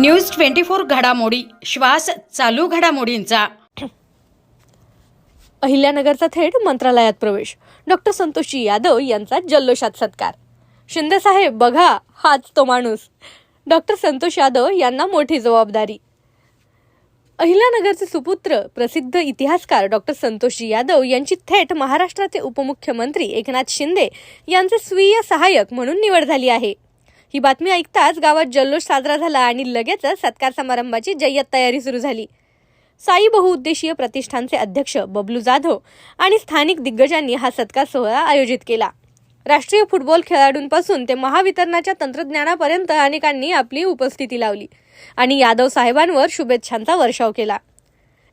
News twenty four घडामोडी. श्वास चालू घडामोडींचा. अहिल्यानगरचा थेट मंत्रालयात प्रवेश. डॉक्टर संतोषी यादव यांचा जल्लोषात सत्कार. शिंदेसाहेब बघा हाच तो माणूस. डॉक्टर संतोष यादव यांना मोठी जबाबदारी. अहिल्यानगरचे सुपुत्र प्रसिद्ध इतिहासकार डॉक्टर संतोषजी यादव यांची थेट महाराष्ट्राचे उपमुख्यमंत्री एकनाथ शिंदे यांचे स्वीय सहाय्यक म्हणून निवड झाली आहे. ही बातमी ऐकताच गावात जल्लोष साजरा झाला आणि लगेचच सत्कार समारंभाची जय्यत तयारी सुरू झाली. साई बहुउद्देशीय प्रतिष्ठानचे अध्यक्ष बबलू जाधव आणि स्थानिक दिग्गजांनी हा सत्कार सोहळा आयोजित केला. राष्ट्रीय फुटबॉल खेळाडूंपासून ते महावितरणाच्या तंत्रज्ञानापर्यंत अनेकांनी आपली उपस्थिती लावली आणि यादव साहेबांवर शुभेच्छांचा वर्षाव केला.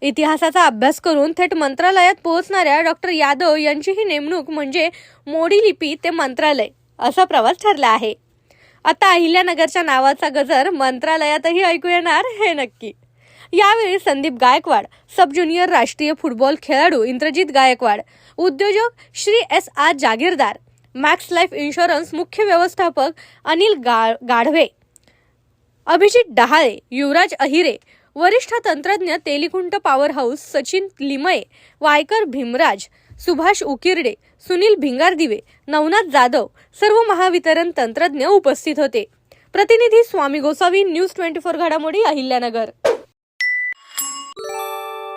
इतिहासाचा अभ्यास करून थेट मंत्रालयात पोहोचणाऱ्या डॉक्टर यादव यांची ही नेमणूक म्हणजे मोडी लिपी ते मंत्रालय असा प्रवास ठरला आहे. आता अहिल्यानगरच्या नावाचा गजर मंत्रालयातही ऐकू येणार हे नक्की. यावेळी संदीप गायकवाड सब ज्युनियर राष्ट्रीय फुटबॉल खेळाडू इंद्रजित गायकवाड उद्योजक Shri S R Jagirdar Max Life Insurance मुख्य व्यवस्थापक अनिल गा गाढवे अभिजित डहाळे युवराज अहिरे वरिष्ठ तंत्रज्ञ तेलिकुंट पॉवर हाऊस सचिन लिमये वायकर भीमराज सुभाष उकिरडे सुनील भिंगारदिवे नवनाथ जाधव सर्व महावितरण तंत्रज्ञ उपस्थित होते. प्रतिनिधी Swami Gosavi news twenty four घडामोडी अहिल्यानगर.